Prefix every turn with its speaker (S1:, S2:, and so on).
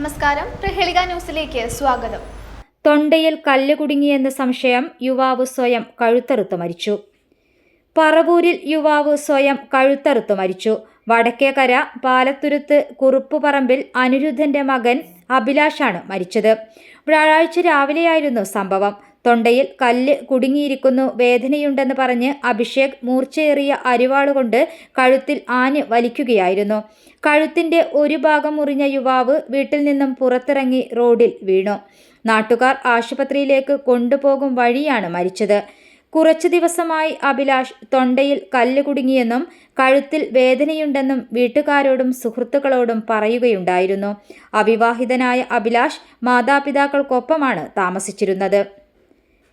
S1: നമസ്കാരം. പ്രഹേളിക ന്യൂസിലേക്ക് സ്വാഗതം.
S2: തൊണ്ടയിൽ കല്ല് കുടുങ്ങിയെന്ന സംശയം യുവാവ് സ്വയം കഴുത്തറുത്ത് മരിച്ചു. പറവൂരിൽ യുവാവ് സ്വയം കഴുത്തറുത്ത് മരിച്ചു. വടക്കേക്കര പാലത്തുരുത്ത് കുറുപ്പുപറമ്പിൽ അനിരുദ്ധന്റെ മകൻ അഭിലാഷാണ് മരിച്ചത്. വ്യാഴാഴ്ച രാവിലെയായിരുന്നു സംഭവം. തൊണ്ടയിൽ കല്ല് കുടുങ്ങിയിരിക്കുന്നു വേദനയുണ്ടെന്ന് പറഞ്ഞ് അഭിഷേക് മൂർച്ചയേറിയ അരിവാളുകൊണ്ട് കഴുത്തിൽ ആഞ്ഞ് വലിക്കുകയായിരുന്നു. കഴുത്തിന്റെ ഒരു ഭാഗം മുറിഞ്ഞ യുവാവ് വീട്ടിൽ നിന്നും പുറത്തിറങ്ങി റോഡിൽ വീണു. നാട്ടുകാർ ആശുപത്രിയിലേക്ക് കൊണ്ടുപോകും വഴിയാണ് മരിച്ചത്. കുറച്ചു ദിവസമായി അഭിലാഷ് തൊണ്ടയിൽ കല്ല് കുടുങ്ങിയെന്നും കഴുത്തിൽ വേദനയുണ്ടെന്നും വീട്ടുകാരോടും സുഹൃത്തുക്കളോടും പറയുകയുണ്ടായിരുന്നു. അവിവാഹിതനായ അഭിലാഷ് മാതാപിതാക്കൾക്കൊപ്പമാണ് താമസിച്ചിരുന്നത്.